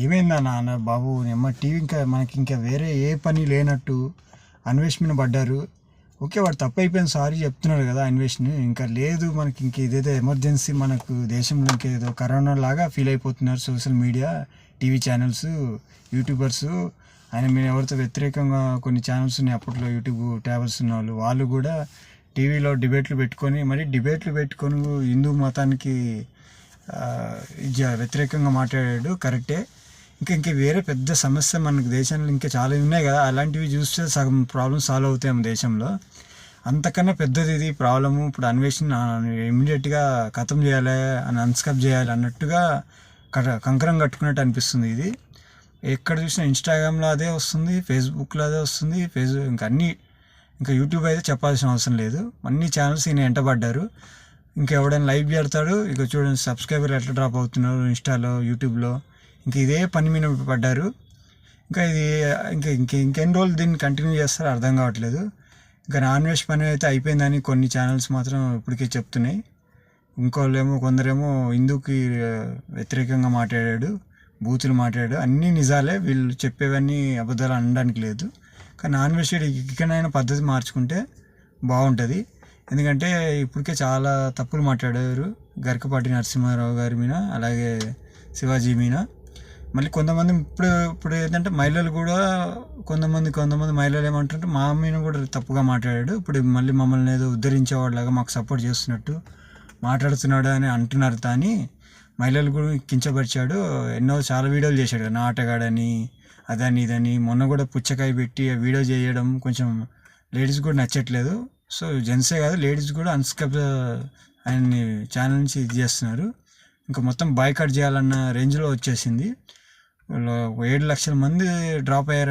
ఏమైందా నాన్న బాబు? నిమ్మ టీవీ ఇంకా మనకి ఇంకా వేరే ఏ పని లేనట్టు అన్వేషణ పడ్డారు. ఓకే వాడు తప్పు అయిపోయింది సారీ చెప్తున్నాడు కదా అన్వేషణ ఇంకా లేదు మనకి ఇంక ఇదేదో ఎమర్జెన్సీ మనకు దేశంలో ఇంకేదో కరోనా లాగా ఫీల్ అయిపోతున్నారు social media TV channels YouTubers. ఆయన మీరు ఎవరితో వ్యతిరేకంగా కొన్ని ఛానల్స్ ఉన్నాయి. అప్పట్లో యూట్యూబ్ ట్యాబల్స్ ఉన్న వాళ్ళు. వాళ్ళు కూడా టీవీలో డిబేట్లు పెట్టుకొని మరి డిబేట్లు పెట్టుకొని హిందూ మతానికి వ్యతిరేకంగా మాట్లాడాడు. కరెక్టే. ఇంకా ఇంకా వేరే పెద్ద సమస్య మనకు దేశంలో ఇంకా చాలా ఉన్నాయి కదా. అలాంటివి చూస్తే సగం ప్రాబ్లం సాల్వ్ అవుతాయి మన దేశంలో. అంతకన్నా పెద్దది ఇది ప్రాబ్లము ఇప్పుడు అన్వేషణ ఇమీడియట్గా ఖతం చేయాలి అని అన్స్కప్ చేయాలి అన్నట్టుగా కర- కంకరం కట్టుకున్నట్టు అనిపిస్తుంది ఇది. ఎక్కడ చూసినా ఇన్స్టాగ్రామ్లో అదే వస్తుంది ఫేస్బుక్లో అదే వస్తుంది ఫేస్బుక్ ఇంకా అన్ని ఇంకా యూట్యూబ్ అయితే చెప్పాల్సిన అవసరం లేదు. అన్ని ఛానల్స్ ఈయన ఎంటబడ్డారు ఇంకా ఎవడైనా లైవ్ పెడతాడు ఇక చూడండి సబ్స్క్రైబర్ ఎట్లా డ్రాప్ అవుతున్నారు ఇన్స్టాలో యూట్యూబ్లో ఇంకా ఇదే పని మీద పడ్డారు. ఇంకా ఇది ఇంకా ఇంక ఇంకెన్ని రోజులు దీన్ని కంటిన్యూ చేస్తారో అర్థం కావట్లేదు. ఇంకా నాన్ వెజ్ పని అయితే అయిపోయిందని కొన్ని ఛానల్స్ మాత్రం ఇప్పటికే చెప్తున్నాయి. ఇంకోళ్ళేమో కొందరేమో హిందూకి వ్యతిరేకంగా మాట్లాడాడు బూతులు మాట్లాడాడు. అన్నీ నిజాలే వీళ్ళు చెప్పేవన్నీ అబద్ధాలు అనడానికి లేదు. కానీ నాన్ వెజ్ ఇకనైనా పద్ధతి మార్చుకుంటే బాగుంటుంది. ఎందుకంటే ఇప్పటికే చాలా తప్పులు మాట్లాడారు గరికపాటి నరసింహారావు గారి మీద అలాగే శివాజీ మీద. మళ్ళీ కొంతమంది ఇప్పుడు ఇప్పుడు ఏంటంటే మహిళలు కూడా కొంతమంది కొంతమంది మహిళలు ఏమంటుంటే మా మీద కూడా తప్పుగా మాట్లాడాడు. ఇప్పుడు మళ్ళీ మమ్మల్ని ఏదో ఉద్ధరించేవాడిలాగా మాకు సపోర్ట్ చేస్తున్నట్టు మాట్లాడుతున్నాడు అని అంటున్నారు. కానీ మహిళలు కూడా కించపరిచాడు. ఎన్నో చాలా వీడియోలు చేశాడు. నా ఆటగాడని అదని ఇదని. మొన్న కూడా పుచ్చకాయ పెట్టి ఆ వీడియో చేయడం కొంచెం లేడీస్ కూడా నచ్చట్లేదు. సో జెంట్సే కాదు లేడీస్ కూడా అన్స్కప్ ఆయన్ని ఛానల్ నుంచి ఇది చేస్తున్నారు. ఇంకా మొత్తం బాయ్కాట్ చేయాలన్న రేంజ్లో వచ్చేసింది. ఏడు లక్షల మంది డ్రాప్ అయ్యారు